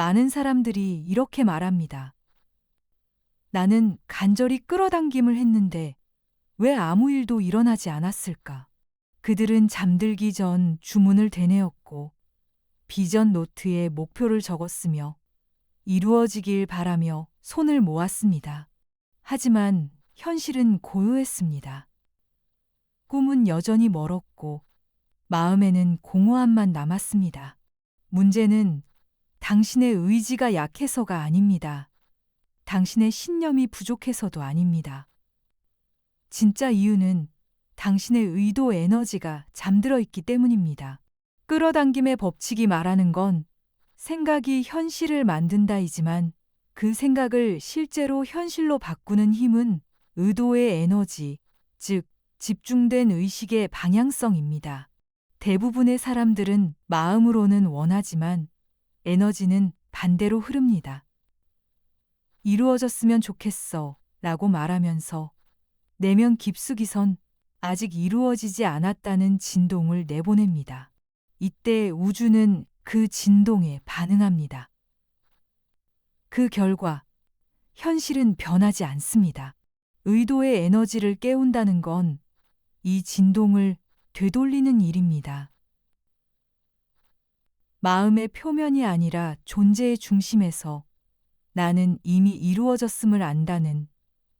많은 사람들이 이렇게 말합니다. 나는 간절히 끌어당김을 했는데 왜 아무 일도 일어나지 않았을까? 그들은 잠들기 전 주문을 되뇌었고 비전 노트에 목표를 적었으며 이루어지길 바라며 손을 모았습니다. 하지만 현실은 고요했습니다. 꿈은 여전히 멀었고 마음에는 공허함만 남았습니다. 문제는 당신의 의지가 약해서가 아닙니다. 당신의 신념이 부족해서도 아닙니다. 진짜 이유는 당신의 의도 에너지가 잠들어 있기 때문입니다. 끌어당김의 법칙이 말하는 건 생각이 현실을 만든다이지만 그 생각을 실제로 현실로 바꾸는 힘은 의도의 에너지, 즉, 집중된 의식의 방향성입니다. 대부분의 사람들은 마음으로는 원하지만 에너지는 반대로 흐릅니다. 이루어졌으면 좋겠어 라고 말하면서 내면 깊숙이선 아직 이루어지지 않았다는 진동을 내보냅니다. 이때 우주는 그 진동에 반응합니다. 그 결과 현실은 변하지 않습니다. 의도의 에너지를 깨운다는 건 이 진동을 되돌리는 일입니다. 마음의 표면이 아니라 존재의 중심에서 나는 이미 이루어졌음을 안다는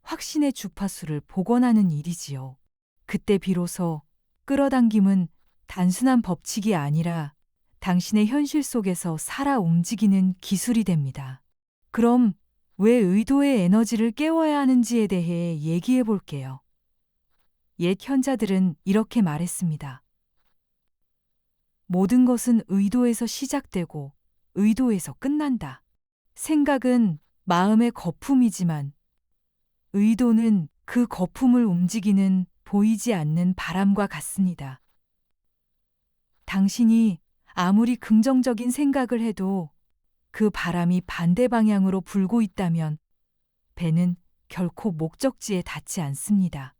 확신의 주파수를 복원하는 일이지요. 그때 비로소 끌어당김은 단순한 법칙이 아니라 당신의 현실 속에서 살아 움직이는 기술이 됩니다. 그럼 왜 의도의 에너지를 깨워야 하는지에 대해 얘기해 볼게요. 옛 현자들은 이렇게 말했습니다. 모든 것은 의도에서 시작되고 의도에서 끝난다. 생각은 마음의 거품이지만 의도는 그 거품을 움직이는 보이지 않는 바람과 같습니다. 당신이 아무리 긍정적인 생각을 해도 그 바람이 반대 방향으로 불고 있다면 배는 결코 목적지에 닿지 않습니다.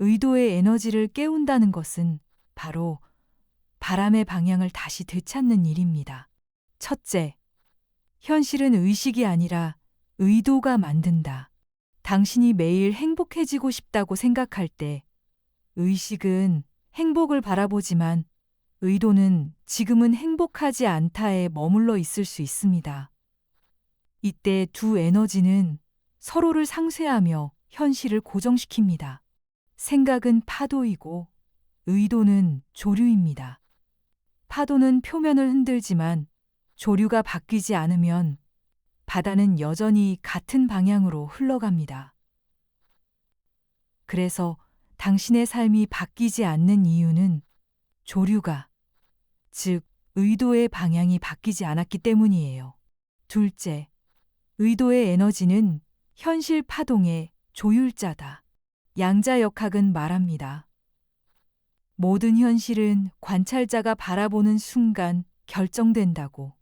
의도의 에너지를 깨운다는 것은 바로 바람의 방향을 다시 되찾는 일입니다. 첫째, 현실은 의식이 아니라 의도가 만든다. 당신이 매일 행복해지고 싶다고 생각할 때 의식은 행복을 바라보지만 의도는 지금은 행복하지 않다에 머물러 있을 수 있습니다. 이때 두 에너지는 서로를 상쇄하며 현실을 고정시킵니다. 생각은 파도이고 의도는 조류입니다. 파도는 표면을 흔들지만 조류가 바뀌지 않으면 바다는 여전히 같은 방향으로 흘러갑니다. 그래서 당신의 삶이 바뀌지 않는 이유는 조류가, 즉, 의도의 방향이 바뀌지 않았기 때문이에요. 둘째, 의도의 에너지는 현실 파동의 조율자다. 양자역학은 말합니다. 모든 현실은 관찰자가 바라보는 순간 결정된다고.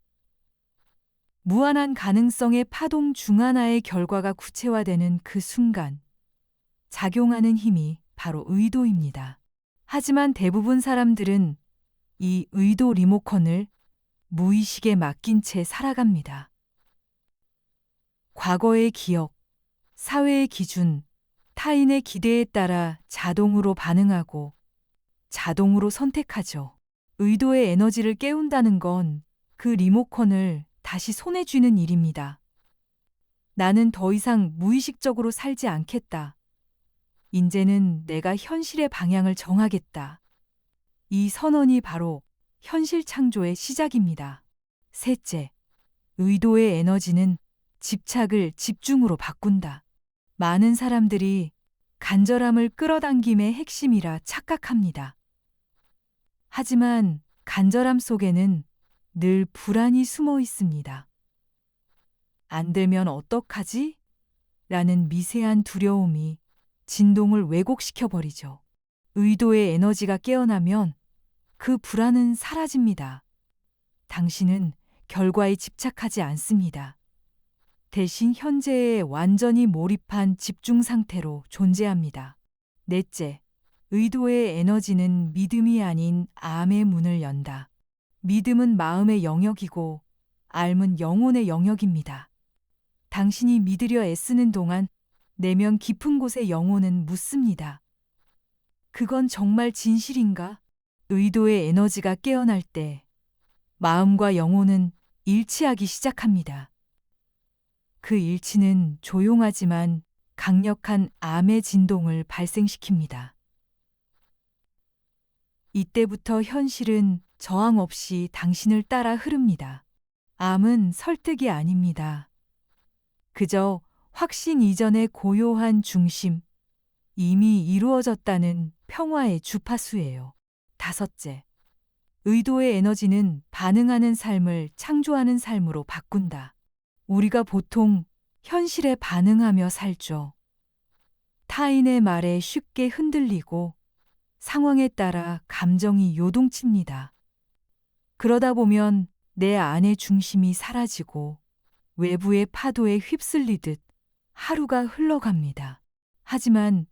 무한한 가능성의 파동 중 하나의 결과가 구체화되는 그 순간, 작용하는 힘이 바로 의도입니다. 하지만 대부분 사람들은 이 의도 리모컨을 무의식에 맡긴 채 살아갑니다. 과거의 기억, 사회의 기준, 타인의 기대에 따라 자동으로 반응하고 자동으로 선택하죠. 의도의 에너지를 깨운다는 건 그 리모컨을 다시 손에 쥐는 일입니다. 나는 더 이상 무의식적으로 살지 않겠다. 이제는 내가 현실의 방향을 정하겠다. 이 선언이 바로 현실 창조의 시작입니다. 셋째, 의도의 에너지는 집착을 집중으로 바꾼다. 많은 사람들이 간절함을 끌어당김의 핵심이라 착각합니다. 하지만 간절함 속에는 늘 불안이 숨어 있습니다. 안 되면 어떡하지? 라는 미세한 두려움이 진동을 왜곡시켜 버리죠. 의도의 에너지가 깨어나면 그 불안은 사라집니다. 당신은 결과에 집착하지 않습니다. 대신 현재에 완전히 몰입한 집중 상태로 존재합니다. 넷째, 의도의 에너지는 믿음이 아닌 암의 문을 연다. 믿음은 마음의 영역이고 앓은 영혼의 영역입니다. 당신이 믿으려 애쓰는 동안 내면 깊은 곳의 영혼은 묻습니다. 그건 정말 진실인가? 의도의 에너지가 깨어날 때 마음과 영혼은 일치하기 시작합니다. 그 일치는 조용하지만 강력한 암의 진동을 발생시킵니다. 이때부터 현실은 저항 없이 당신을 따라 흐릅니다. 암은 설득이 아닙니다. 그저 확신 이전의 고요한 중심, 이미 이루어졌다는 평화의 주파수예요. 다섯째, 의도의 에너지는 반응하는 삶을 창조하는 삶으로 바꾼다. 우리가 보통 현실에 반응하며 살죠. 타인의 말에 쉽게 흔들리고 상황에 따라 감정이 요동칩니다. 그러다 보면 내 안의 중심이 사라지고 외부의 파도에 휩쓸리듯 하루가 흘러갑니다. 하지만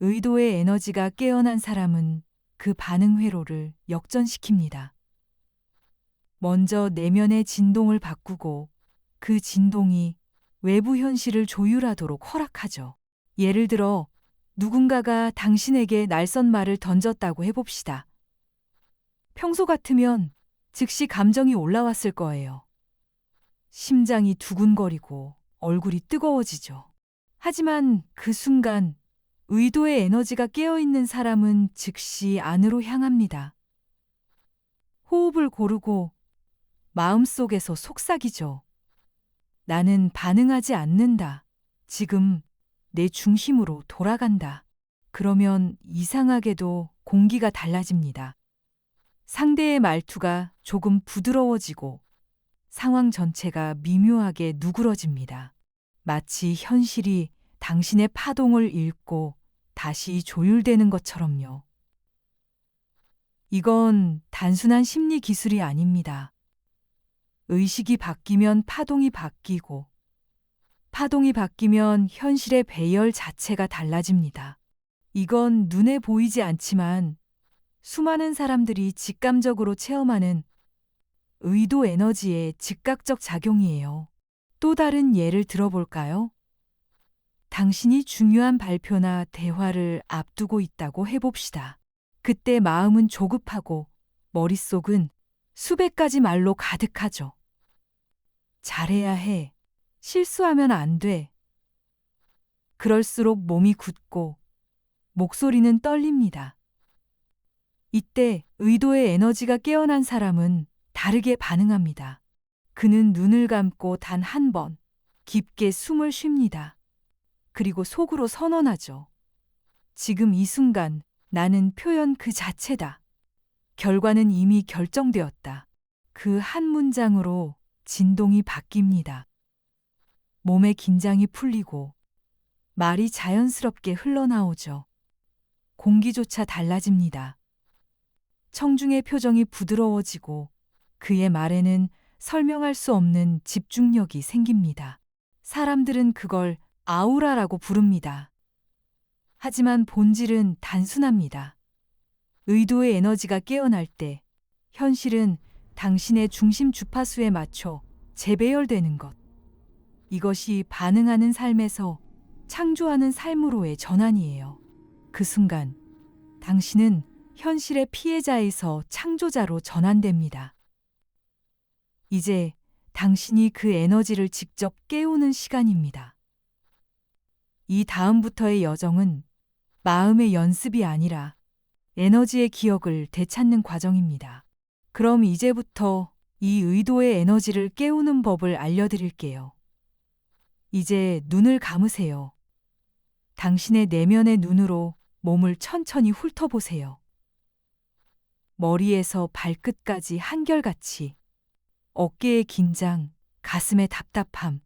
의도의 에너지가 깨어난 사람은 그 반응 회로를 역전시킵니다. 먼저 내면의 진동을 바꾸고 그 진동이 외부 현실을 조율하도록 허락하죠. 예를 들어 누군가가 당신에게 날선 말을 던졌다고 해봅시다. 평소 같으면 즉시 감정이 올라왔을 거예요. 심장이 두근거리고 얼굴이 뜨거워지죠. 하지만 그 순간 의도의 에너지가 깨어있는 사람은 즉시 안으로 향합니다. 호흡을 고르고 마음속에서 속삭이죠. 나는 반응하지 않는다. 지금 내 중심으로 돌아간다. 그러면 이상하게도 공기가 달라집니다. 상대의 말투가 조금 부드러워지고 상황 전체가 미묘하게 누그러집니다. 마치 현실이 당신의 파동을 읽고 다시 조율되는 것처럼요. 이건 단순한 심리 기술이 아닙니다. 의식이 바뀌면 파동이 바뀌고, 파동이 바뀌면 현실의 배열 자체가 달라집니다. 이건 눈에 보이지 않지만 수많은 사람들이 직감적으로 체험하는 의도 에너지의 즉각적 작용이에요. 또 다른 예를 들어볼까요? 당신이 중요한 발표나 대화를 앞두고 있다고 해봅시다. 그때 마음은 조급하고 머릿속은 수백 가지 말로 가득하죠. 잘해야 해. 실수하면 안 돼. 그럴수록 몸이 굳고 목소리는 떨립니다. 이때 의도의 에너지가 깨어난 사람은 다르게 반응합니다. 그는 눈을 감고 단 한 번 깊게 숨을 쉽니다. 그리고 속으로 선언하죠. 지금 이 순간 나는 표현 그 자체다. 결과는 이미 결정되었다. 그 한 문장으로 진동이 바뀝니다. 몸의 긴장이 풀리고 말이 자연스럽게 흘러나오죠. 공기조차 달라집니다. 청중의 표정이 부드러워지고 그의 말에는 설명할 수 없는 집중력이 생깁니다. 사람들은 그걸 아우라라고 부릅니다. 하지만 본질은 단순합니다. 의도의 에너지가 깨어날 때 현실은 당신의 중심 주파수에 맞춰 재배열되는 것. 이것이 반응하는 삶에서 창조하는 삶으로의 전환이에요. 그 순간 당신은 현실의 피해자에서 창조자로 전환됩니다. 이제 당신이 그 에너지를 직접 깨우는 시간입니다. 이 다음부터의 여정은 마음의 연습이 아니라 에너지의 기억을 되찾는 과정입니다. 그럼 이제부터 이 의도의 에너지를 깨우는 법을 알려드릴게요. 이제 눈을 감으세요. 당신의 내면의 눈으로 몸을 천천히 훑어보세요. 머리에서 발끝까지 한결같이 어깨의 긴장, 가슴의 답답함,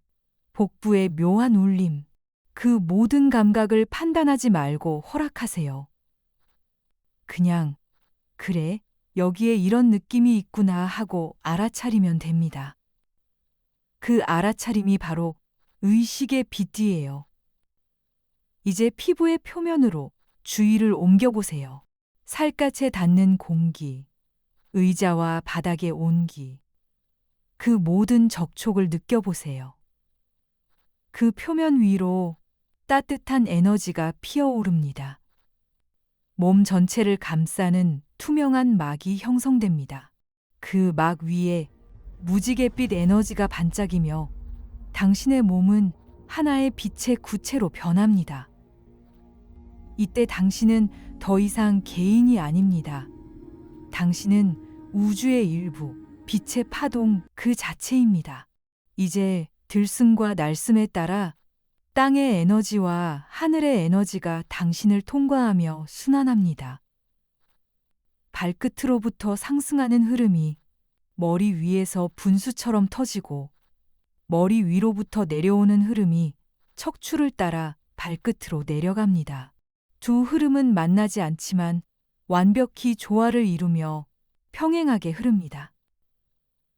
복부의 묘한 울림, 그 모든 감각을 판단하지 말고 허락하세요. 그냥, 그래, 여기에 이런 느낌이 있구나 하고 알아차리면 됩니다. 그 알아차림이 바로 의식의 빛이에요. 이제 피부의 표면으로 주의를 옮겨보세요. 살갗에 닿는 공기, 의자와 바닥의 온기, 그 모든 적촉을 느껴보세요. 그 표면 위로 따뜻한 에너지가 피어오릅니다. 몸 전체를 감싸는 투명한 막이 형성됩니다. 그 막 위에 무지갯빛 에너지가 반짝이며 당신의 몸은 하나의 빛의 구체로 변합니다. 이때 당신은 더 이상 개인이 아닙니다. 당신은 우주의 일부, 빛의 파동 그 자체입니다. 이제 들숨과 날숨에 따라 땅의 에너지와 하늘의 에너지가 당신을 통과하며 순환합니다. 발끝으로부터 상승하는 흐름이 머리 위에서 분수처럼 터지고 머리 위로부터 내려오는 흐름이 척추를 따라 발끝으로 내려갑니다. 두 흐름은 만나지 않지만 완벽히 조화를 이루며 평행하게 흐릅니다.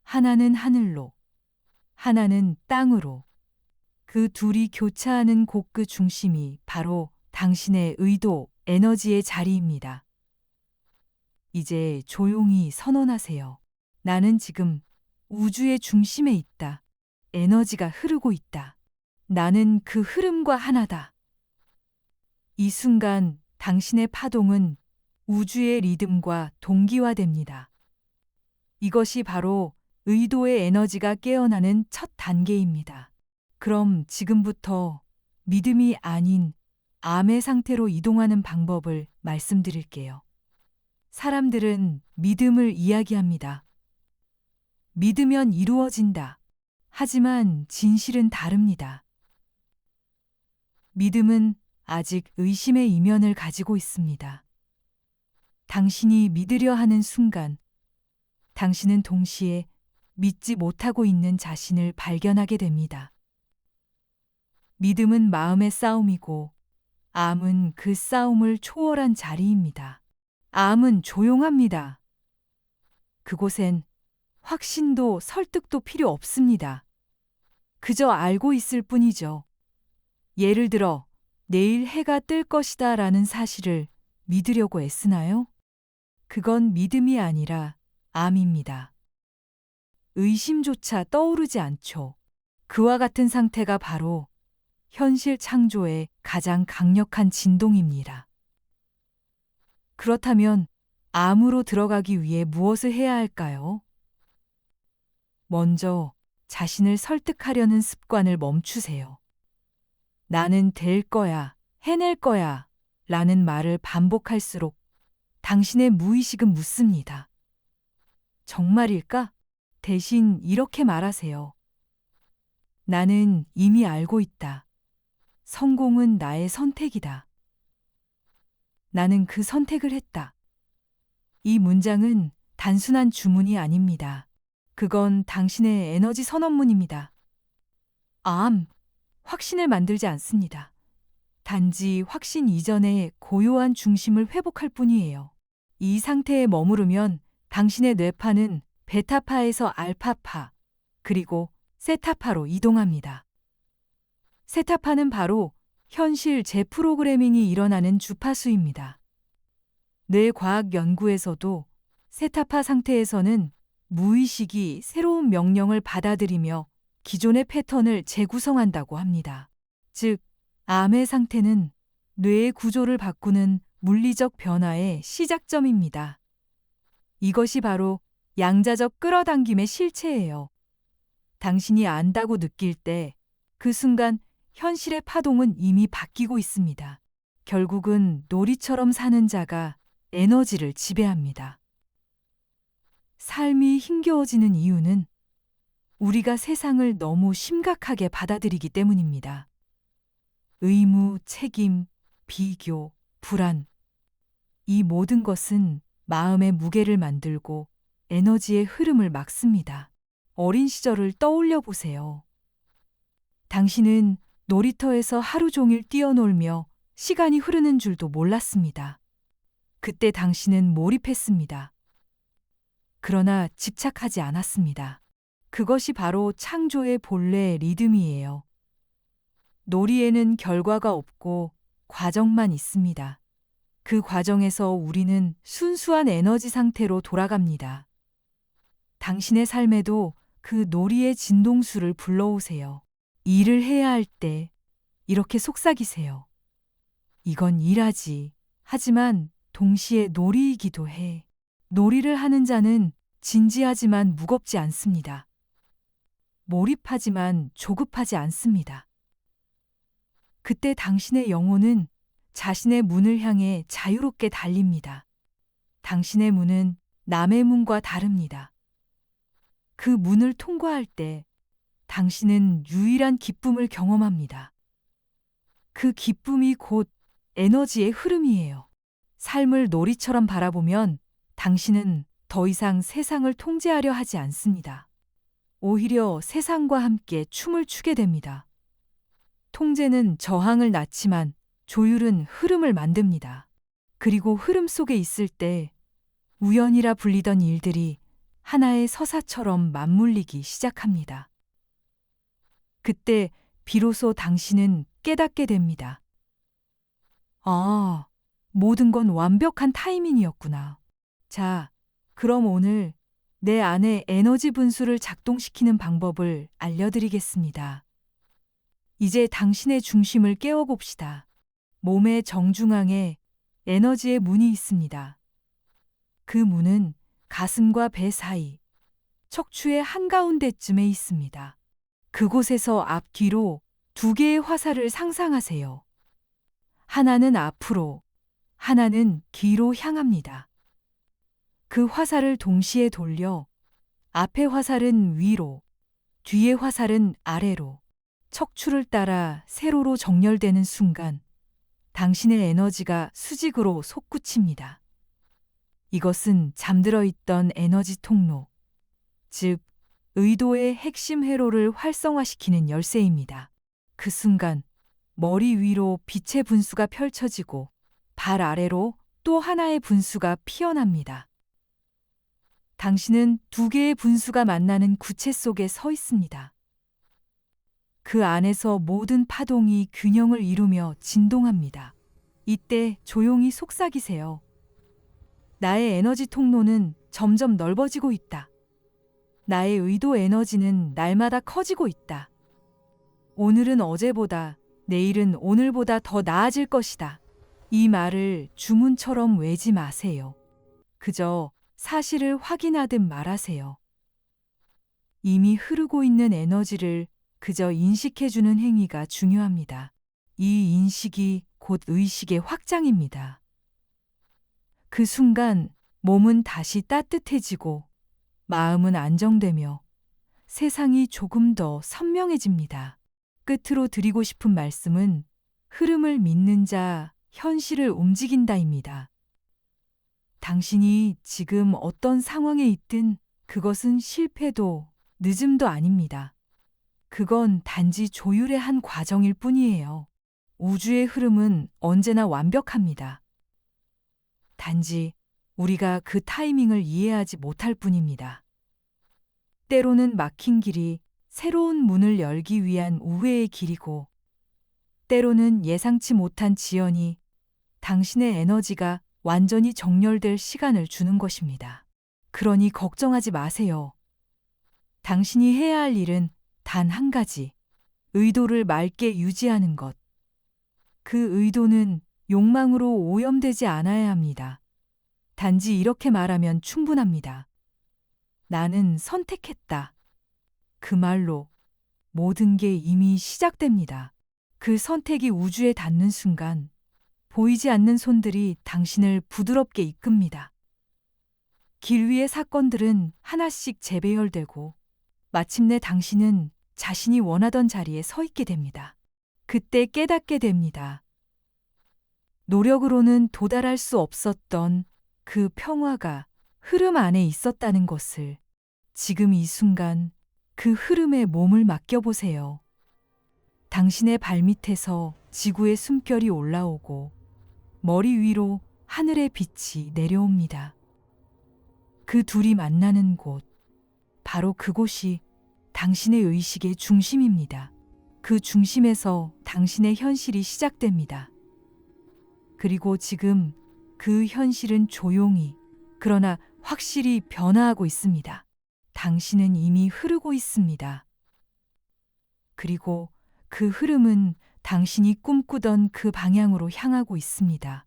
하나는 하늘로, 하나는 땅으로. 그 둘이 교차하는 곳그 중심이 바로 당신의 의도, 에너지의 자리입니다. 이제 조용히 선언하세요. 나는 지금 우주의 중심에 있다. 에너지가 흐르고 있다. 나는 그 흐름과 하나다. 이 순간 당신의 파동은 우주의 리듬과 동기화됩니다. 이것이 바로 의도의 에너지가 깨어나는 첫 단계입니다. 그럼 지금부터 믿음이 아닌 암의 상태로 이동하는 방법을 말씀드릴게요. 사람들은 믿음을 이야기합니다. 믿으면 이루어진다. 하지만 진실은 다릅니다. 믿음은 아직 의심의 이면을 가지고 있습니다. 당신이 믿으려 하는 순간, 당신은 동시에 믿지 못하고 있는 자신을 발견하게 됩니다. 믿음은 마음의 싸움이고, 암은 그 싸움을 초월한 자리입니다. 암은 조용합니다. 그곳엔 확신도 설득도 필요 없습니다. 그저 알고 있을 뿐이죠. 예를 들어, 내일 해가 뜰 것이다 라는 사실을 믿으려고 애쓰나요? 그건 믿음이 아니라 암입니다. 의심조차 떠오르지 않죠. 그와 같은 상태가 바로 현실 창조의 가장 강력한 진동입니다. 그렇다면 암으로 들어가기 위해 무엇을 해야 할까요? 먼저 자신을 설득하려는 습관을 멈추세요. 나는 될 거야, 해낼 거야 라는 말을 반복할수록 당신의 무의식은 묻습니다. 정말일까? 대신 이렇게 말하세요. 나는 이미 알고 있다. 성공은 나의 선택이다. 나는 그 선택을 했다. 이 문장은 단순한 주문이 아닙니다. 그건 당신의 에너지 선언문입니다. 암, 확신을 만들지 않습니다. 단지 확신 이전의 고요한 중심을 회복할 뿐이에요. 이 상태에 머무르면 당신의 뇌파는 베타파에서 알파파, 그리고 세타파로 이동합니다. 세타파는 바로 현실 재프로그래밍이 일어나는 주파수입니다. 뇌과학 연구에서도 세타파 상태에서는 무의식이 새로운 명령을 받아들이며 기존의 패턴을 재구성한다고 합니다. 즉, 암의 상태는 뇌의 구조를 바꾸는 물리적 변화의 시작점입니다. 이것이 바로 양자적 끌어당김의 실체예요. 당신이 안다고 느낄 때 그 순간 현실의 파동은 이미 바뀌고 있습니다. 결국은 놀이처럼 사는 자가 에너지를 지배합니다. 삶이 힘겨워지는 이유는 우리가 세상을 너무 심각하게 받아들이기 때문입니다. 의무, 책임, 비교, 불안. 이 모든 것은 마음의 무게를 만들고 에너지의 흐름을 막습니다. 어린 시절을 떠올려 보세요. 당신은 놀이터에서 하루 종일 뛰어놀며 시간이 흐르는 줄도 몰랐습니다. 그때 당신은 몰입했습니다. 그러나 집착하지 않았습니다. 그것이 바로 창조의 본래 리듬이에요. 놀이에는 결과가 없고 과정만 있습니다. 그 과정에서 우리는 순수한 에너지 상태로 돌아갑니다. 당신의 삶에도 그 놀이의 진동수를 불러오세요. 일을 해야 할 때 이렇게 속삭이세요. 이건 일하지. 하지만 동시에 놀이이기도 해. 놀이를 하는 자는 진지하지만 무겁지 않습니다. 몰입하지만 조급하지 않습니다. 그때 당신의 영혼은 자신의 문을 향해 자유롭게 달립니다. 당신의 문은 남의 문과 다릅니다. 그 문을 통과할 때 당신은 유일한 기쁨을 경험합니다. 그 기쁨이 곧 에너지의 흐름이에요. 삶을 놀이처럼 바라보면 당신은 더 이상 세상을 통제하려 하지 않습니다. 오히려 세상과 함께 춤을 추게 됩니다. 통제는 저항을 낳지만 조율은 흐름을 만듭니다. 그리고 흐름 속에 있을 때 우연이라 불리던 일들이 하나의 서사처럼 맞물리기 시작합니다. 그때 비로소 당신은 깨닫게 됩니다. 아, 모든 건 완벽한 타이밍이었구나. 자, 그럼 오늘 내 안의 에너지 분수를 작동시키는 방법을 알려드리겠습니다. 이제 당신의 중심을 깨워봅시다. 몸의 정중앙에 에너지의 문이 있습니다. 그 문은 가슴과 배 사이, 척추의 한가운데쯤에 있습니다. 그곳에서 앞뒤로 두 개의 화살을 상상하세요. 하나는 앞으로, 하나는 뒤로 향합니다. 그 화살을 동시에 돌려 앞의 화살은 위로, 뒤의 화살은 아래로, 척추를 따라 세로로 정렬되는 순간 당신의 에너지가 수직으로 솟구칩니다. 이것은 잠들어 있던 에너지 통로, 즉, 의도의 핵심 회로를 활성화시키는 열쇠입니다. 그 순간 머리 위로 빛의 분수가 펼쳐지고 발 아래로 또 하나의 분수가 피어납니다. 당신은 두 개의 분수가 만나는 구체 속에 서 있습니다. 그 안에서 모든 파동이 균형을 이루며 진동합니다. 이때 조용히 속삭이세요. 나의 에너지 통로는 점점 넓어지고 있다. 나의 의도 에너지는 날마다 커지고 있다. 오늘은 어제보다, 내일은 오늘보다 더 나아질 것이다. 이 말을 주문처럼 외지 마세요. 그저 사실을 확인하듯 말하세요. 이미 흐르고 있는 에너지를 그저 인식해주는 행위가 중요합니다. 이 인식이 곧 의식의 확장입니다. 그 순간 몸은 다시 따뜻해지고 마음은 안정되며 세상이 조금 더 선명해집니다. 끝으로 드리고 싶은 말씀은 흐름을 믿는 자, 현실을 움직인다입니다. 당신이 지금 어떤 상황에 있든 그것은 실패도 늦음도 아닙니다. 그건 단지 조율의 한 과정일 뿐이에요. 우주의 흐름은 언제나 완벽합니다. 단지 우리가 그 타이밍을 이해하지 못할 뿐입니다. 때로는 막힌 길이 새로운 문을 열기 위한 우회의 길이고, 때로는 예상치 못한 지연이 당신의 에너지가 완전히 정렬될 시간을 주는 것입니다. 그러니 걱정하지 마세요. 당신이 해야 할 일은 단 한 가지, 의도를 맑게 유지하는 것. 그 의도는 욕망으로 오염되지 않아야 합니다. 단지 이렇게 말하면 충분합니다. 나는 선택했다. 그 말로 모든 게 이미 시작됩니다. 그 선택이 우주에 닿는 순간 보이지 않는 손들이 당신을 부드럽게 이끕니다. 길 위의 사건들은 하나씩 재배열되고 마침내 당신은 자신이 원하던 자리에 서 있게 됩니다. 그때 깨닫게 됩니다. 노력으로는 도달할 수 없었던 그 평화가 흐름 안에 있었다는 것을 지금 이 순간 그 흐름에 몸을 맡겨보세요. 당신의 발밑에서 지구의 숨결이 올라오고 머리 위로 하늘의 빛이 내려옵니다. 그 둘이 만나는 곳, 바로 그곳이 당신의 의식의 중심입니다. 그 중심에서 당신의 현실이 시작됩니다. 그리고 지금 그 현실은 조용히, 그러나 확실히 변화하고 있습니다. 당신은 이미 흐르고 있습니다. 그리고 그 흐름은 당신이 꿈꾸던 그 방향으로 향하고 있습니다.